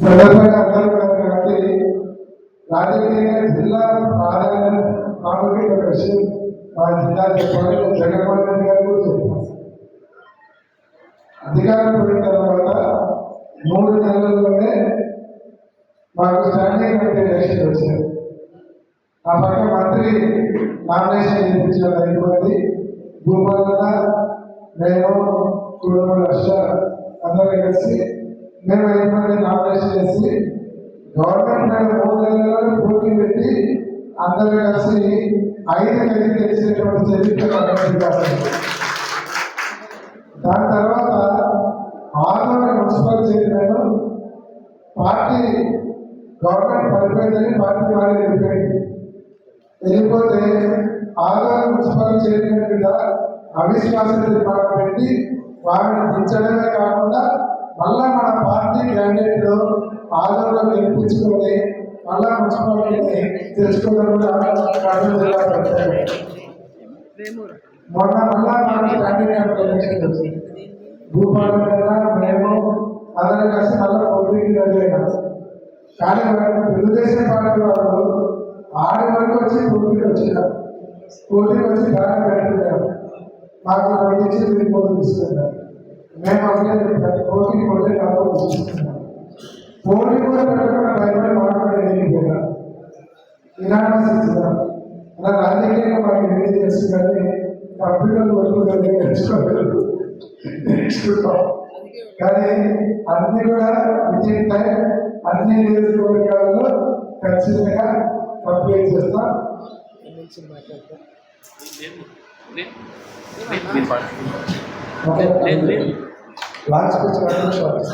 సందర్భంగా కాబట్టి రాజకీయంగా జిల్లా ప్రాధాన్యత ప్రాముఖ్యత ఒక విషయం మా జిల్లా చెప్పాలి జగన్మోహన్ రెడ్డి గారు కూడా చెప్పాను అధికారం పోయిన తర్వాత మూడు నెలల్లోనే మాకు స్టాండింగ్ కమిటీ ఎలక్షన్ వచ్చింది. ఆ పక్క మంత్రి నామినేషన్ చేయించడం అయిపోయింది భూపాలన నేను కుటుంబ లక్ష అందరూ కలిసి మేము గవర్నమెంట్ మీద మూడు నెలల్లో పూర్తి పెట్టి అందరూ కలిసి ఐదు కలిసి తెలిసినటువంటి చరిత్ర దాని తర్వాత Andhra municipal chairman party government పడిపోయిందని party వాళ్ళు వెళ్ళిపోయింది వెళ్ళిపోతే ఆంధ్ర మున్సిపల్ చైర్మన్ మీద అవిశ్వాస తీర్మానం పెట్టి వారిని దించడమే కాకుండా మళ్ళా మన పార్టీ క్యాండిడేట్ ఆంధ్రలో గెలిపించుకొని మళ్ళా మున్సిపాలిటీని తెలుసుకోవడం కూడా కర్నూలు జిల్లా ప్రత్యేకత. మొన్న మళ్ళా మనకి క్యాండిడేట్ ఎలక్షన్ వచ్చింది. భూపాలం మీద మేము అందరం కలిసి మళ్ళీ పోటీకి అయినాం కానీ తెలుగుదేశం పార్టీ వాళ్ళు ఆడి వరకు వచ్చి పోటీకి వచ్చినారు. పోటీకి వచ్చి దాన్ని పెట్టుకున్నాం మాకు రెండు ఇచ్చి మీరు పోటీ తీసుకున్నారు. మేము ప్రతి పోటీకి పోటీ డబ్బులు తీసుకున్నాం పోటీ కూడా పెట్టకుండా భయపడి మాట్లాడే వెళ్ళిపోయినాం ఇలాంటి ఇస్తున్నాం అలా రాజకీయంగా మనకి ఏం తెలుసు కానీ కంప్యూటర్ వరకు నేర్చుకోలేదు నేర్చుకుంటాం కానీ అన్ని కూడా విజయ్ టైం అన్ని నియోజకవర్గాల్లో ఖచ్చితంగా కంప్లీట్ చేస్తాం ఓకే లాస్ట్ వచ్చినప్పుడు షార్ట్